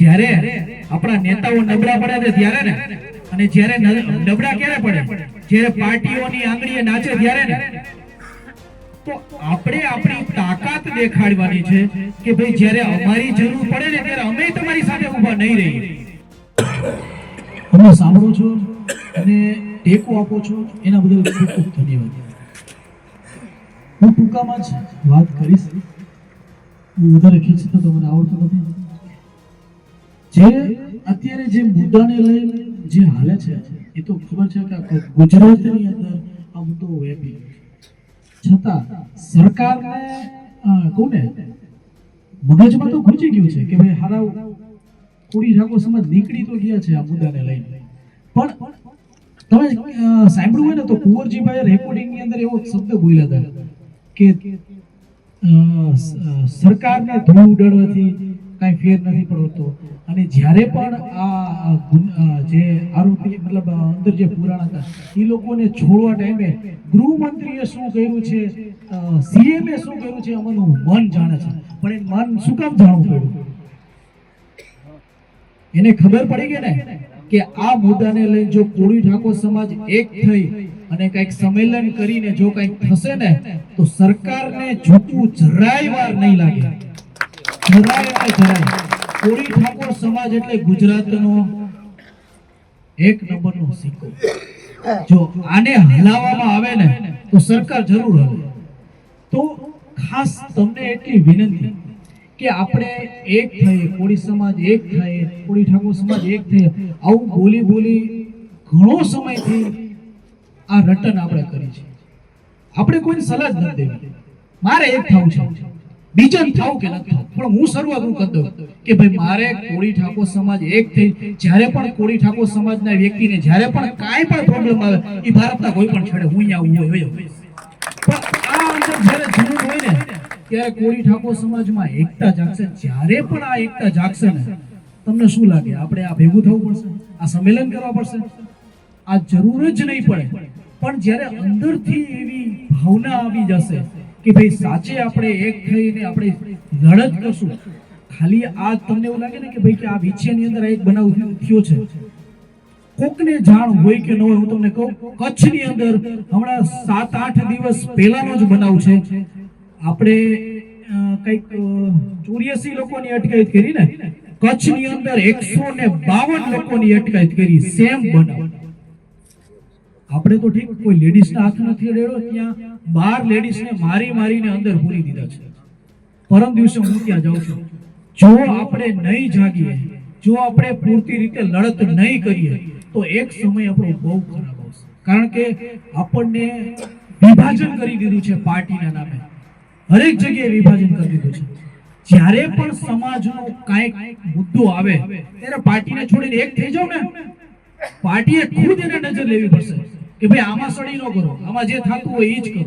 જ્યારે આપણા નેતાઓ નબળા પડે છે ત્યારે ને, અને જ્યારે નબળા ક્યારે પડે? જ્યારે પાર્ટીઓની આંગળીએ નાચે ત્યારે ને. તો આપણે આપણી તાકાત દેખાડવાની છે કે ભાઈ જ્યારે અમારી જરૂર પડે ને, ત્યારે અમે તમારી સાથે ઊભા નહીં રહીએ. તમે સાંભળો છો અને ટેકો આપો છો. એના બદલ ખૂબ ખૂબ ધન્યવાદ. હું ટૂંકામાં જ વાત કરીશ. વધારે ખેંચતો તો મને આવડતું નથી. જે અત્યારે જે મુદ્દાને લઈને જે હાલે છે, એ તો ખબર છે કે ગુજરાતની અંદર આ મુદ્દો છતાં સરકારને કોને? મગજમાં તો ઘૂંચી ગયું છે કે ભાઈ હારાવ થોડી ઠાકોર સમાજ નીકળી તો ગયા છે આ મુદ્દાને લઈને. પણ તમે સાંભળ્યું હોય ને તો કુંવરજીભાઈ રેકોર્ડિંગની અંદર એવો શબ્દ બોલ્યા હતા કે સરકારને ધૂળ ઉડાડવાથી કાંઈ ફેર નથી પડતો. અને જ્યારે પણ આ જે આરોપી, મતલબ અંદર જે પુરાણ હતા એ લોકોને છોડવા ટાઈમે ગૃહમંત્રીએ શું કર્યું છે? સીએમએ શું કર્યું છે? અમારું મન જાણે છે. પણ એ મન શું કામ જાણવું પડ્યું? એને ખબર પડી ગઈ ને કે આ મુદ્દાને લઈને જો કોળી ઠાકોર સમાજ એક થઈ અને કંઈક સંમેલન કરીને જો કંઈક થશે ને, તો સરકારને ઝૂકવું જરાય વાર નહીં લાગે. કોળી ઠાકોર સમાજ એટલે ગુજરાતનો એક નંબરનો સિક્કો. જો આને હલાવવામાં આવે ને, તો સરકાર જરૂર હલે. તો ખાસ તમને એટલી વિનંતી કે આપણે એક થઈએ, કોળી સમાજ એક થઈએ, કોળી ઠાકોર સમાજ એક થઈએ, આવું બોલી બોલી ઘણો સમયથી આ રટન આપણે કરી છે. આપણે કોઈને સલાહ જ નથી દેવી. મારે એક થવું છે. બીજાને થાવ કે ન થાવ? પણ હું હું કરી દઉં કે ભાઈ, મારે કોળી ઠાકોર સમાજ એક થઈ જ્યારે પણ કોળી ઠાકોર સમાજના વ્યક્તિને જ્યારે પણ કાંઈ પણ પ્રોબ્લેમ આવે, એ ભારતના કોઈ પણ છેડે હું અહીંયા ઊભો હોય પણ આ અંદર જ્યારે જરૂર હોય ને, ત્યારે કોળી ઠાકોર સમાજમાં એકતા જાગશે. જ્યારે પણ આ એકતા જાગશે ને, તમને શું લાગે? આપણે આ ભેગું થવું પડશે? આ સંમેલન કરવા પડશે? આ જરૂર જ નહીં પડે. પણ જ્યારે અંદરથી એવી ભાવના આવી જશે કે ભાઈ સાચે આપણે એક થઈને આપણે લડત કરશું. ખાલી આ તમને એવું લાગે ને કે ભાઈ કે આ વિછિયાની અંદર એક બનાવ થયો છે. કોકને જાણ હોય કે ન હોય, હું તમને કહું, કચ્છની અંદર હમણાં સાત આઠ દિવસ પહેલાનો જ બનાવ છે. આપણે કંઈક ચોર્યાસી લોકોની અટકાયત કરી ને, કચ્છની અંદર એકસો ને બાવન લોકોની અટકાયત કરી, સેમ બનાવ. આપણે તો ઠીક, કોઈ લેડીઝના હાથ નથી અડેડો ત્યાં બાર લેડીઝને મારી મારીને અંદર પૂરી દીધા છે. પરમ દિવસે હું ત્યાં જાઉં છું. જો આપણે નહીં જાગીએ, જો આપણે પૂરતી રીતે લડત નહીં કરીએ, તો એક સમય આપણો બહુ ખરાબ આવશે. કારણ કે આપણને વિભાજન કરી દીધું છે પાર્ટીના નામે. હરેક જગ્યાએ વિભાજન કરી દીધું છે. જ્યારે પણ સમાજનો કાંઈક મુદ્દો આવે, ત્યારે પાર્ટીને છોડીને એક થઈ જાવ ને? પાર્ટીએ ખુદ એને નજર લેવી પડશે. કે ભાઈ આમાં સડી ન કરો. આમાં જે થતું હોય એ જ કરો.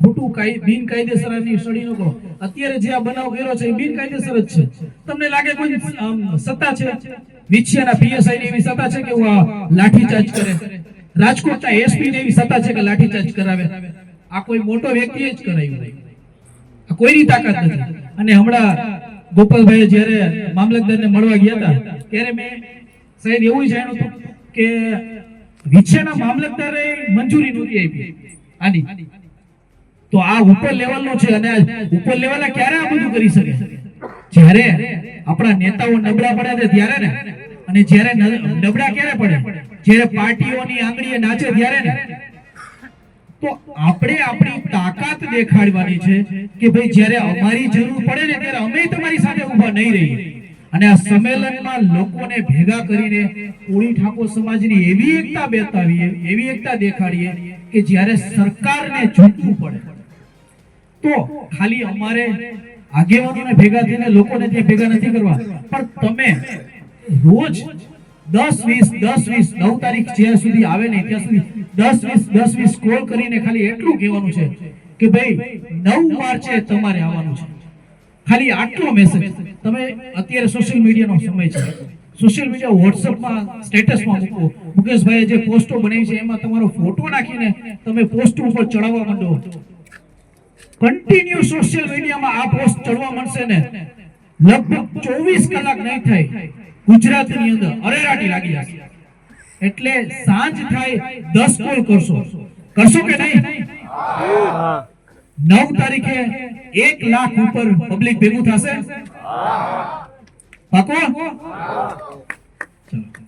ખોટું કાય, બિનકાયદેસરની સડી ન કરો. અત્યારે જે આ બનાવ કર્યો છે એ બિનકાયદેસર જ છે. તમને લાગે કોઈ સત્તા છે? વિછિયાના પીએસઆઈ ની એવી સત્તા છે કે હું આ લાઠીચાર્જ કરે? રાજકોટના એસપી ની એવી સત્તા છે કે લાઠીચાર્જ કરાવે? આ કોઈ મોટો વ્યક્તિ જ કરાવ્યું આ કોઈની તાકાત નથી. અને હમણાં ગોપાલભાઈ જ્યારે મામલતદારને મળવા ગયા હતા, ત્યારે મેં સાહેબ એવું જાણ્યું હતું કે વિછેના મામલતદારે મંજૂરી નહોતી આપી. આની. તો આ ઉપર લેવલનો છે અને ઉપર લેવલે ક્યારે આ બધું કરી શકે? જ્યારે આપણા નેતાઓ નબળા પડે છે ત્યારે ને. અને જ્યારે નબળા ક્યારે પડે? જ્યારે પાર્ટીઓની આંગળીએ નાચે ત્યારે ને. તો આપણે આપણી તાકાત દેખાડવાની છે કે ભાઈ જ્યારે અમારી જરૂર પડે ને ત્યારે અમે તમારી સાથે ઊભા નહીં રહીએ. અને આ સંમેલનમાં લોકોને ભેગા કરીને કોળી ઠાકોર સમાજની એવી એકતા બેતાવીએ, એવી એકતા દેખાડીએ કે જ્યારે સરકારને ઝૂકવું પડે. તો ખાલી અમારે આગેવાનોને ભેગા થઈને લોકોને ત્યાં ભેગા નથી કરવા. પણ તમે રોજ દસ વીસ દસ વીસ, નવ તારીખ જ્યાં સુધી આવે ને ત્યાં સુધી દસ વીસ દસ વીસ કોલ કરીને ખાલી એટલું કહેવાનું છે કે ભાઈ નવ માર્ચે તમારે આવવાનું છે. ખાલી આટલો મેસેજ તમે અત્યારે સોશિયલ મીડિયાનો સમય છે. સોશિયલ મીડિયા વોટ્સઅપમાં સ્ટેટસમાં મૂકો. મુકેશભાઈએ જે પોસ્ટો બનાવી છે, એમાં તમારો ફોટો નાખીને તમે પોસ્ટ ઉપર ચડાવવા માંડો. કન્ટિન્યુ સોશિયલ મીડિયામાં આ પોસ્ટ ચડવા મળશે ને. લગભગ ચોવીસ કલાક નહીં થાય. ગુજરાતની અંદર અરેરાટી લાગી જશે. એટલે સાંજ થાય, દસ કોલ કરશો. કરશો કે નહીં? નવ તારીખે એક લાખ ઉપર પબ્લિક ભેગું થશે? પાકો? ચલો.